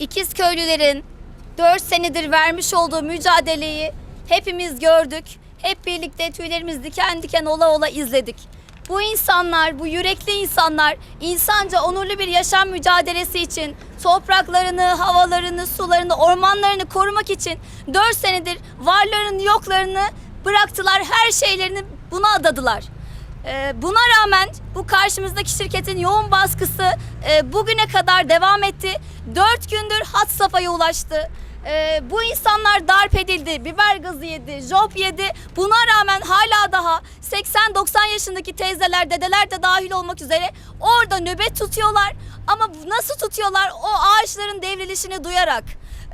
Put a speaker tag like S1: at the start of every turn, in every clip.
S1: İkiz köylülerin 4 senedir vermiş olduğu mücadeleyi hepimiz gördük. Hep birlikte tüylerimiz diken diken ola ola izledik. Bu insanlar, bu yürekli insanlar insanca onurlu bir yaşam mücadelesi için topraklarını, havalarını, sularını, ormanlarını korumak için 4 senedir varlarını, yoklarını bıraktılar. Her şeylerini buna adadılar. Ee, Buna rağmen bu karşımızdaki şirketin yoğun baskısı e, bugüne kadar devam etti. Dört gündür hat safhaya ulaştı. Ee, Bu insanlar darp edildi, biber gazı yedi, job yedi. Buna rağmen hala daha 80-90 yaşındaki teyzeler, dedeler de dahil olmak üzere orada nöbet tutuyorlar. Ama nasıl tutuyorlar? O ağaçların devrilişini duyarak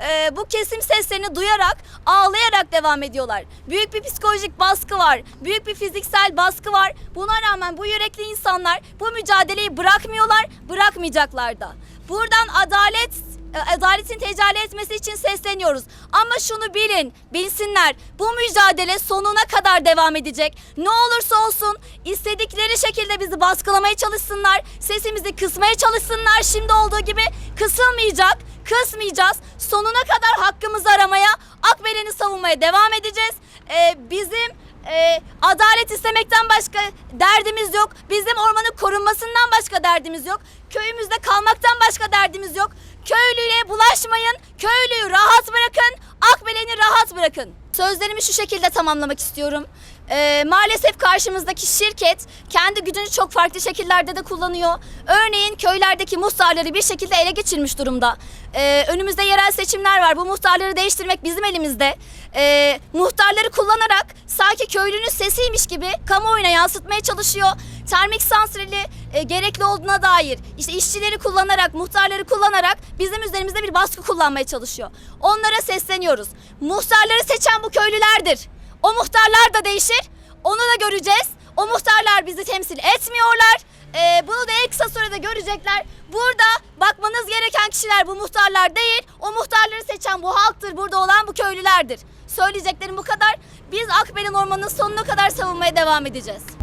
S1: e, bu kesim seslerini duyarak ağlayarak devam ediyorlar. Büyük bir psikolojik baskı var. Büyük bir fiziksel baskı var. Buna rağmen bu yürekli insanlar bu mücadeleyi bırakmıyorlar, bırakmayacaklar da. Buradan adalet e, adaletin tecelli etmesi için sesleniyoruz. Ama şunu bilin, bilsinler. Bu mücadele sonuna kadar devam edecek. Ne olursa olsun istedikleri şekilde bizi baskılamaya çalışsınlar. Sesimizi kısmaya çalışsınlar. Şimdi olduğu gibi kısılmayacak, kısmayacağız. Sonuna kadar hakkımızı aramaya, Akbelen'i savunmaya devam edeceğiz. Ee, bizim e, adalet istemekten başka derdimiz yok. Bizim ormanın korunmasından başka derdimiz yok. Köyümüzde kalmaktan başka derdimiz yok. Köylüye bulaşmayın. Köylüyü rahat bırakın. Akbelen'i rahat bırakın. Sözlerimi şu şekilde tamamlamak istiyorum. Ee, maalesef karşımızdaki şirket kendi gücünü çok farklı şekillerde de kullanıyor. Örneğin köylerdeki muhtarları bir şekilde ele geçirmiş durumda. Ee, önümüzde yerel seçimler var. Bu muhtarları değiştirmek bizim elimizde. Ee, muhtarları kullanarak sanki köylünün sesiymiş gibi kamuoyuna yansıtmaya çalışıyor. Termik santrali e, gerekli olduğuna dair işte işçileri kullanarak, muhtarları kullanarak bizim üzerimizde bir baskı kullanmaya çalışıyor. Onlara sesleniyoruz. Muhtarları seçen bu köylülerdir. O muhtarlar da değişir. Onu da göreceğiz. O muhtarlar bizi temsil etmiyorlar. Ee, bunu da en kısa sürede görecekler. Burada bakmanız gereken kişiler bu muhtarlar değil. O muhtarları seçen bu halktır. Burada olan bu köylülerdir. Söyleyeceklerim bu kadar. Biz Akbelen Ormanı'nın sonuna kadar savunmaya devam edeceğiz.